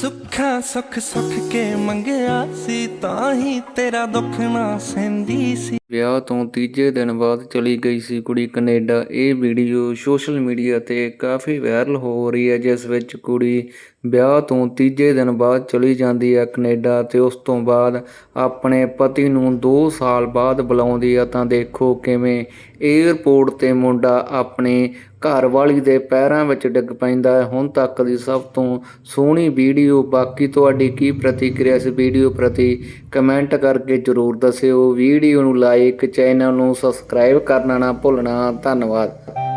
xúc ਸੁੱਖਾਂ ਸੁੱਖ ਸੁੱਖ ਕੇ ਮੰਗਿਆ ਸੀ, ਤਾਂ ਹੀ ਤੇਰਾ ਦੁੱਖ ਨਾ ਸਹਿੰਦੀ ਸੀ। ਵਿਆਹ ਤੋਂ ਤੀਜੇ ਦਿਨ ਬਾਅਦ ਚਲੀ ਗਈ ਸੀ ਕੁੜੀ ਕੈਨੇਡਾ। ਇਹ ਵੀਡੀਓ ਸੋਸ਼ਲ ਮੀਡੀਆ ਤੇ ਕਾਫੀ ਵਾਇਰਲ ਹੋ ਰਹੀ ਹੈ, ਜਿਸ ਵਿੱਚ ਕੁੜੀ ਵਿਆਹ ਤੋਂ ਤੀਜੇ ਦਿਨ ਬਾਅਦ ਚਲੀ ਜਾਂਦੀ ਹੈ ਕੈਨੇਡਾ ਤੇ ਉਸ ਤੋਂ ਬਾਅਦ ਆਪਣੇ ਪਤੀ ਨੂੰ 2 ਸਾਲ ਬਾਅਦ ਬੁਲਾਉਂਦੀ ਆ ਤਾਂ ਦੇਖੋ ਕਿਵੇਂ 에ਅਰਪੋਰਟ ਤੇ ਮੁੰਡਾ ਆਪਣੇ ਘਰ ਵਾਲੀ ਦੇ ਪੈਰਾਂ ਵਿੱਚ ਡਿੱਗ ਪੈਂਦਾ ਹੈ। ਹੁਣ ਤੱਕ ਦੀ ਸਭ ਤੋਂ ਸੋਹਣੀ ਵੀਡੀਓ ਬਾਕੀ ਤੁਹਾਡੀ ਕੀ ਪ੍ਰਤੀਕਿਰਿਆ ਇਸ ਵੀਡੀਓ ਪ੍ਰਤੀ ਕਮੈਂਟ ਕਰਕੇ ਜਰੂਰ ਦੱਸਿਓ। ਵੀਡੀਓ ਨੂੰ ਲਾਈਕ ਚੈਨਲ ਨੂੰ ਸਬਸਕ੍ਰਾਈਬ ਕਰਨਾ ਨਾ ਭੁੱਲਣਾ। ਧੰਨਵਾਦ।